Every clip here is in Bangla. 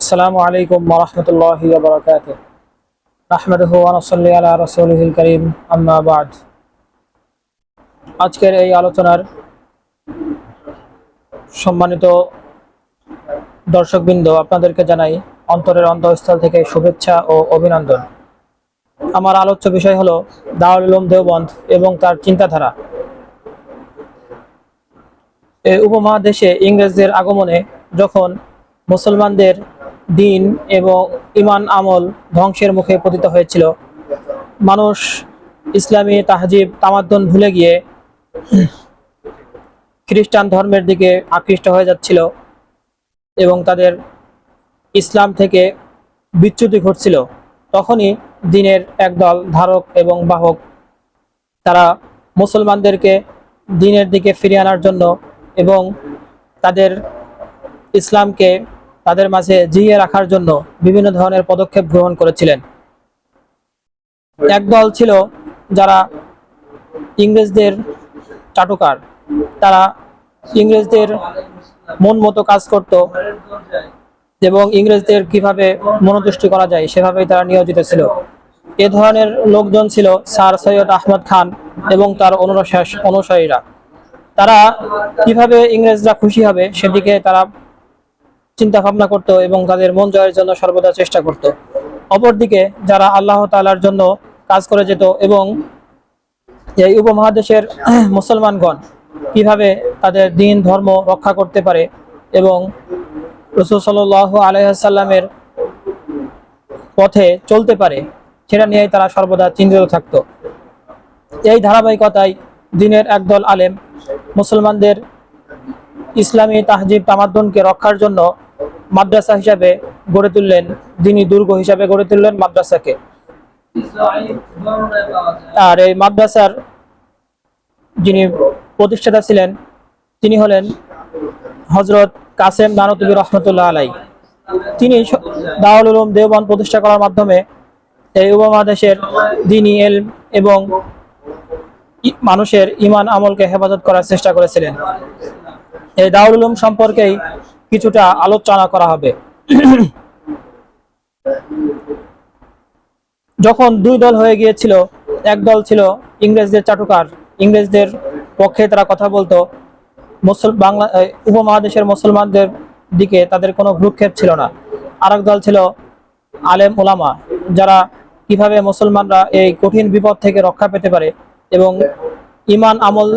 আসসালামু আলাইকুম রহমতুল্লাহি বরকাত আহমেদ ওয়ানসল্লি আলা রসুলহিল করিম আম্মাবাদ আজকের এই আলোচনার সম্মানিত দর্শকবৃন্দ, আপনাদেরকে জানাই অন্তরের অন্তঃস্থল থেকে শুভেচ্ছা ও অভিনন্দন। আমার আলোচ্য বিষয় হলো দাউলুম দেওবন্ধ এবং তার চিন্তাধারা। এই উপমহাদেশে ইংরেজদের আগমনে যখন মুসলমানদের দিন এবং ইমান আমল ধ্বংসের মুখে পতিত হয়েছিল। মানুষ ইসলামী তাহজিব তামাদ্দন ভুলে গিয়ে খ্রিস্টান ধর্মের দিকে আকৃষ্ট হয়ে যাচ্ছিল এবং তাদের ইসলাম থেকে বিচ্যুতি ঘটছিল। তখনই দিনের একদল ধারক এবং বাহক, তারা মুসলমানদেরকে দিনের দিকে ফিরিয়ে আনার জন্য এবং তাদের ইসলামকে তাদের মাঝে জিয়ে রাখার জন্য বিভিন্ন ধরনের পদক্ষেপ গ্রহণ করেছিলেন। একদল ছিল যারা ইংরেজদের চাটুকার। তারা ইংরেজদের মন মতো কাজ করত এবং ইংরেজদের কীভাবে মনোতুষ্টি করা যায় সেভাবেই তারা নিয়োজিত ছিল। এ ধরনের লোকজন ছিল স্যার সৈয়দ আহমদ খান এবং তার অনুসারীরা। তারা কীভাবে ইংরেজরা খুশি হবে সেদিকে তারা চিন্তা ভাবনা করত এবং তাদের মন জয়ের জন্য সর্বদা চেষ্টা করত। অপরদিকে যারা আল্লাহ তালার জন্য কাজ করে যেত এবং এই উপমহাদেশের মুসলমানগণ কীভাবে তাদের দিন, ধর্ম রক্ষা করতে পারে এবং রসুল সাল আলহামের পথে চলতে পারে, সেটা নিয়েই তারা সর্বদা চিন্তিত থাকত। এই ধারাবাহিকতায় দিনের একদল আলেম মুসলমানদের ইসলামী তাহজিব তামাদ্দনকে রক্ষার জন্য মাদ্রাসা হিসাবে গড়ে তুললেন দিনী দুর্গ হিসাবে গড়ে তুললেন মাদ্রাসাকে। আর এই মাদ্রাসার যিনি প্রতিষ্ঠাতা ছিলেন, তিনি হলেন হজরত কাসেম দানতবী রহমতুল্লাহ আলাই তিনি দাউল উলুম দেওবন্দ প্রতিষ্ঠা করার মাধ্যমে এই উপমহাদেশের দিনী এল এবং মানুষের ইমান আমলকে হেফাজত করার চেষ্টা করেছিলেন। এই দাউল উলুম সম্পর্কেই কিছুটা আলোচনা করা হবে। যখন দুই দল হয়ে গিয়েছিল, এক দল ছিল ইংরেজদের চাটুকার, ইংরেজদের পক্ষে তারা কথা বলতো, মুসল বাংলা উপমহাদেশের মুসলমানদের দিকে তাদের কোনো ভ্রুক্ষেপ ছিল না। আরেক দল ছিল আলেম ওলামা যারা কীভাবে মুসলমানরা এই কঠিন বিপদ থেকে রক্ষা পেতে পারে এবং ইমান আমল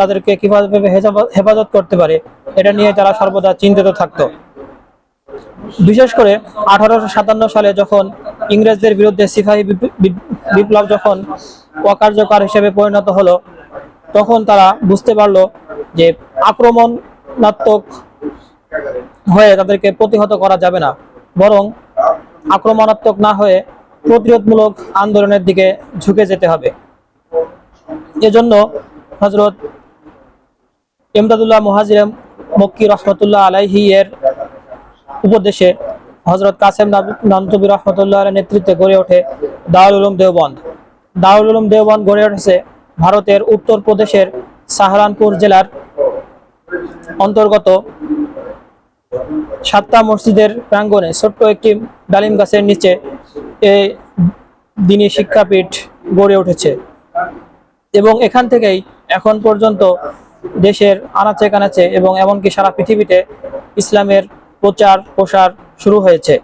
তাদেরকে কীভাবে হেফাজত- করতে পারে, এটা নিয়ে তারা সর্বদা চিন্তিত থাকতো। বিশেষ করে আঠারোশো সাতান্ন সালে যখন ইংরেজদের বিরুদ্ধে বিপ- বিপ্লব যখন অকার্যকর হিসেবে পরিণত হলো, তখন তারা বুঝতে পারল যে আক্রমণাত্মক হয়ে তাদেরকে প্রতিহত করা যাবে না, বরং আক্রমণাত্মক না হয়ে প্রতিরোধমূলক আন্দোলনের দিকে ঝুঁকে যেতে হবে। এজন্য হজরত ইমদাদুল্লাহ মুহাজির মক্কি রহমতুল্লাহ আলাইহি এর উপদেশে হজরত কাসেম নান্তবী রহমতুল্লাহ নেতৃত্বে গড়ে ওঠে দাউল উলুম দেওবন্দ। দাউল উলুম দেওবন্দ গড়ে উঠেছে ভারতের উত্তর প্রদেশের সাহারানপুর জেলার অন্তর্গত সাতটা মসজিদের প্রাঙ্গণে ছোট্ট একটি ডালিম গাছের নিচে এই দিনী শিক্ষাপীঠ গড়ে উঠেছে। এবং এখান থেকেই এখন পর্যন্ত দেশের আনাচে কানাচে এবং এমনকি সারা পৃথিবীতে ইসলামের প্রচার প্রসার শুরু হয়েছে।